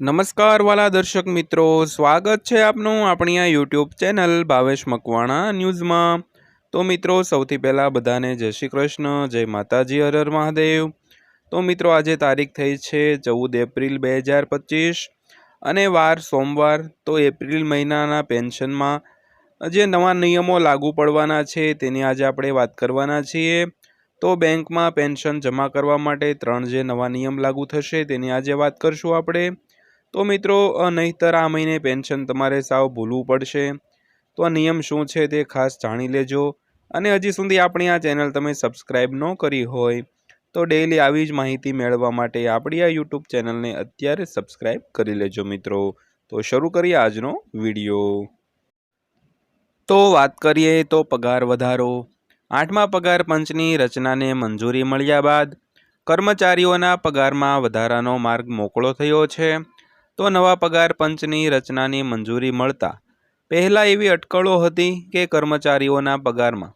નમસ્કાર વાલા દર્શક મિત્રો, સ્વાગત છે આપનું આપણી આ યુટ્યુબ ચેનલ ભાવેશ મકવાણા ન્યૂઝમાં. તો મિત્રો, સૌથી પહેલાં બધાને જય શ્રી કૃષ્ણ, જય માતાજી, હર હર મહાદેવ. તો મિત્રો, આજે તારીખ થઈ છે ચૌદ એપ્રિલ બે હજાર પચીસ અને વાર સોમવાર, તો એપ્રિલ મહિનાના પેન્શનમાં જે નવા નિયમો લાગુ પડવાના છે તેની આજે આપણે વાત કરવાના છીએ. તો બેંકમાં પેન્શન જમા કરવા માટે ત્રણ જે નવા નિયમ લાગુ થશે તેની આજે વાત કરશું આપણે. તો મિત્રો નહીતર આ મહિને પેન્શન તમારે સાવ ભૂલવું પડશે. તો આ નિયમ શું છે તે ખાસ જાણી લેજો. અને હજી સુધી આપણી આ ચેનલ તમે સબસ્ક્રાઈબ ન કરી હોય, તો ડેઈલી આવી જ માહિતી મેળવવા માટે આપણી આ યુટ્યુબ ચેનલને અત્યારે સબસ્ક્રાઈબ કરી લેજો મિત્રો. તો શરૂ કરીએ આજનો વીડિયો. તો વાત કરીએ તો પગાર વધારો. આઠમા પગાર પંચની રચનાને મંજૂરી મળ્યા બાદ કર્મચારીઓના પગારમાં વધારાનો માર્ગ મોકળો થયો છે. તો નવા પગાર પંચની રચનાની મંજૂરી મળતા પહેલાં એવી અટકળો હતી કે કર્મચારીઓના પગારમાં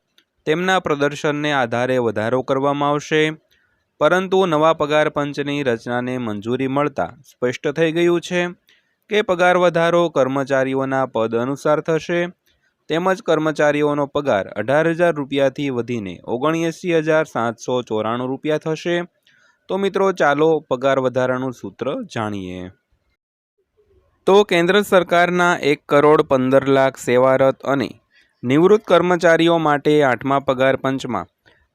તેમના પ્રદર્શનને આધારે વધારો કરવામાં આવશે. પરંતુ નવા પગાર પંચની રચનાને મંજૂરી મળતા સ્પષ્ટ થઈ ગયું છે કે પગાર વધારો કર્મચારીઓના પદ અનુસાર થશે. તેમજ કર્મચારીઓનો પગાર અઢાર હજાર રૂપિયાથી વધીને ઓગણએંસી હજાર સાતસો ચોરાણું રૂપિયા થશે. તો મિત્રો ચાલો પગાર વધારાનું સૂત્ર જાણીએ. તો કેન્દ્ર સરકારના એક કરોડ પંદર લાખ સેવારત અને નિવૃત્ત કર્મચારીઓ માટે આઠમા પગાર પંચમાં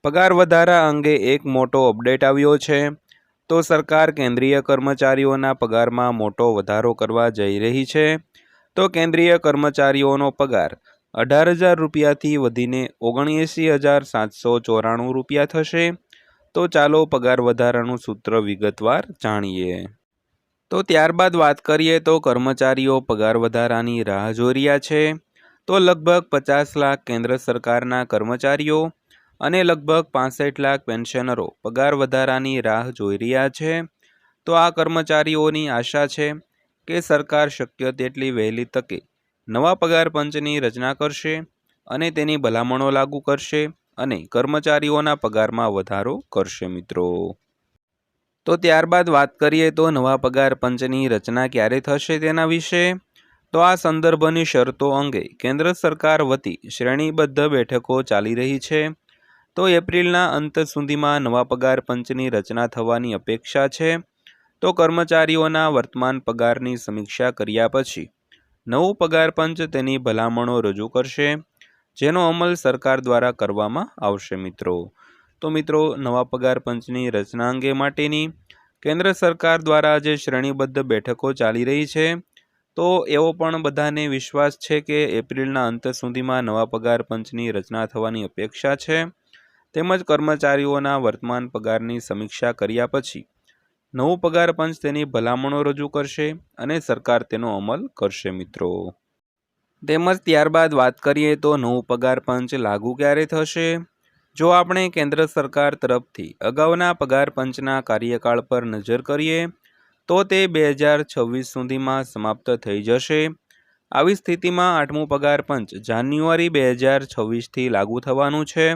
પગાર વધારા અંગે એક મોટો અપડેટ આવ્યો છે. તો સરકાર કેન્દ્રીય કર્મચારીઓના પગારમાં મોટો વધારો કરવા જઈ રહી છે. તો કેન્દ્રીય કર્મચારીઓનો પગાર અઢાર હજાર રૂપિયાથી વધીને ઓગણએંસી હજાર સાતસો ચોરાણું રૂપિયા થશે. તો ચાલો પગાર વધારાનું સૂત્ર વિગતવાર જાણીએ. તો ત્યારબાદ વાત કરીએ તો કર્મચારીઓ પગાર વધારાની રાહ જોઈ રહ્યા છે. તો લગભગ પચાસ લાખ કેન્દ્ર સરકારના કર્મચારીઓ અને લગભગ પાસઠ લાખ પેન્શનરો પગાર વધારાની રાહ જોઈ રહ્યા છે. તો આ કર્મચારીઓની આશા છે કે સરકાર શક્ય તેટલી વહેલી તકે નવા પગાર પંચની રચના કરશે અને તેની ભલામણો લાગુ કરશે અને કર્મચારીઓના પગારમાં વધારો કરશે મિત્રો. તો ત્યારબાદ વાત કરીએ તો નવા પગાર પંચની રચના ક્યારે થશે તેના વિશે? તો આ સંદર્ભની શરતો અંગે કેન્દ્ર સરકાર વતી શ્રેણીબદ્ધ બેઠકો ચાલી રહી છે. તો એપ્રિલના અંત સુધીમાં નવા પગાર પંચની રચના થવાની અપેક્ષા છે. તો કર્મચારીઓના વર્તમાન પગારની સમીક્ષા કર્યા પછી નવું પગાર પંચ તેની ભલામણો રજૂ કરશે, જેનો અમલ સરકાર દ્વારા કરવામાં આવશે મિત્રો. તો મિત્રો, નવા પગાર પંચની રચના અંગે માટેની કેન્દ્ર સરકાર દ્વારા જે શ્રેણીબદ્ધ બેઠકો ચાલી રહી છે. તો એવો પણ બધાને વિશ્વાસ છે કે એપ્રિલના અંત સુધીમાં નવા પગાર પંચની રચના થવાની અપેક્ષા છે. તેમજ કર્મચારીઓના વર્તમાન પગારની સમીક્ષા કર્યા પછી નવું પગાર પંચ તેની ભલામણો રજૂ કરશે અને સરકાર તેનો અમલ કરશે મિત્રો. તેમજ ત્યારબાદ વાત કરીએ તો નવું પગાર પંચ લાગુ ક્યારે થશે? જો આપણે કેન્દ્ર સરકાર તરફથી અગાઉના પગાર પંચના કાર્યકાળ પર નજર કરીએ, તો તે બે હજાર છવ્વીસ સુધીમાં સમાપ્ત થઈ જશે. આવી સ્થિતિમાં આઠમું પગાર પંચ જાન્યુઆરી બે હજાર છવ્વીસથી લાગુ થવાનું છે.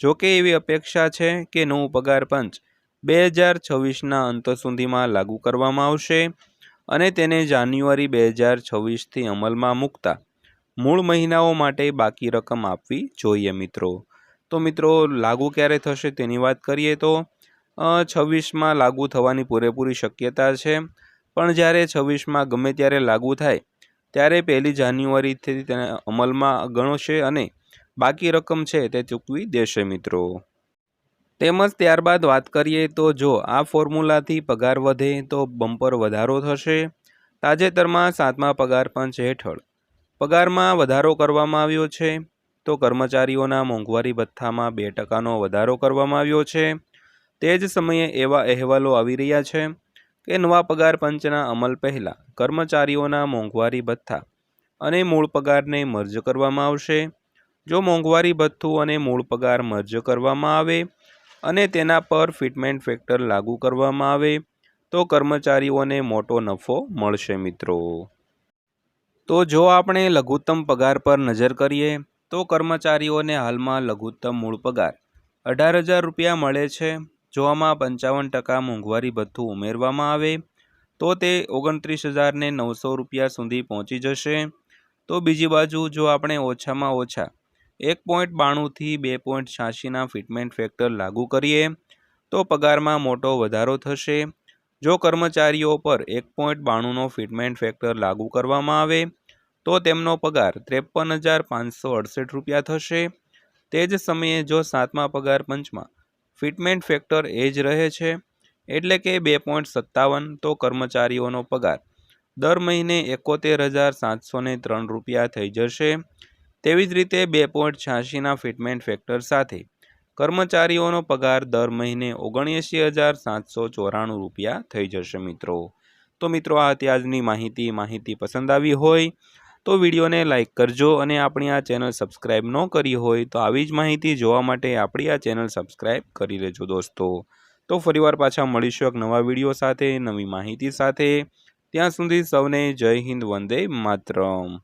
જોકે એવી અપેક્ષા છે કે નવું પગાર પંચ બે હજાર છવ્વીસના અંત સુધીમાં લાગુ કરવામાં આવશે અને તેને જાન્યુઆરી બે હજાર છવ્વીસથી અમલમાં મૂકતા મૂળ મહિનાઓ માટે બાકી રકમ આપવી જોઈએ મિત્રો. તો મિત્રો, લાગુ ક્યારે થશે તેની વાત કરીએ તો છવ્વીસમાં લાગુ થવાની પૂરેપૂરી શક્યતા છે. પણ જ્યારે છવ્વીસમાં ગમે ત્યારે લાગુ થાય, ત્યારે પહેલી જાન્યુઆરીથી તેને અમલમાં ગણશે અને બાકી રકમ છે તે ચૂકવી દેશે મિત્રો. તેમજ ત્યારબાદ વાત કરીએ તો જો આ ફોર્મ્યુલાથી પગાર વધે તો બમ્પર વધારો થશે. તાજેતરમાં સાતમા પગાર પંચ હેઠળ, પગારમાં વધારો કરવામાં આવ્યો છે. તો કર્મચારીઓના મોંઘવારી ભથ્થામાં બે ટકાનો વધારો કરવામાં આવ્યો છે. તે જ સમયે એવા અહેવાલો આવી રહ્યા છે કે નવા પગાર પંચના અમલ પહેલાં કર્મચારીઓના મોંઘવારી ભથ્થા અને મૂળ પગારને મર્જ કરવામાં આવશે. જો મોંઘવારી ભથ્થું અને મૂળ પગાર મર્જ કરવામાં આવે અને તેના પર ફિટમેન્ટ ફેક્ટર લાગુ કરવામાં આવે, તો કર્મચારીઓને મોટો નફો મળશે મિત્રો. તો જો આપણે લઘુત્તમ પગાર પર નજર કરીએ તો કર્મચારીઓને હાલમાં લઘુત્તમ મૂળ પગાર. અઢાર હજાર રૂપિયા મળે છે. જો આમાં પંચાવન ટકા મોંઘવારી ભથ્થું ઉમેરવામાં આવે. તો તે ઓગણત્રીસ હજારને નવસો રૂપિયા સુધી પહોંચી જશે. તો બીજી બાજુ જો આપણે ઓછામાં ઓછા એક પોઈન્ટ બાણુંથી બે પોઈન્ટ છ્યાસીના ફિટમેન્ટ ફેક્ટર લાગુ કરીએ, તો પગારમાં મોટો વધારો થશે. જો કર્મચારીઓ પર એક પોઈન્ટ બાણુંનો ફિટમેન્ટ ફેક્ટર લાગુ કરવામાં આવે તો તેમનો પગાર ત્રેપન હજાર પાંચસો અડસઠ રૂપિયા થશે. તે જ સમયે જો સાતમા પગાર પંચમાં ફિટમેન્ટ ફેક્ટર એ જ રહે છે, એટલે કે બે પોઈન્ટ સત્તાવન તો કર્મચારીઓનો પગાર દર મહિને એકોતેર હજાર સાતસો ને ત્રણ રૂપિયા થઈ જશે. તેવી જ રીતે બે પોઈન્ટ છ્યાસીના ફિટમેન્ટ ફેક્ટર સાથે કર્મચારીઓનો પગાર દર મહિને ઓગણએંશી હજાર સાતસો ચોરાણું રૂપિયા થઈ જશે મિત્રો. તો મિત્રો, આ હતી માહિતી. માહિતી પસંદ આવી હોય તો વિડીયોને લાઇક કરજો અને આપણી આ ચેનલ સબસ્ક્રાઈબ ન કરી હોય તો આવી જ માહિતી જોવા માટે આપણી આ ચેનલ સબસ્ક્રાઈબ કરી લેજો દોસ્તો. તો ફરીવાર પાછા મળીશું એક નવા વીડિયો સાથે, નવી માહિતી સાથે. ત્યાં સુધી સૌને જય હિન્દ, વંદે માતરમ.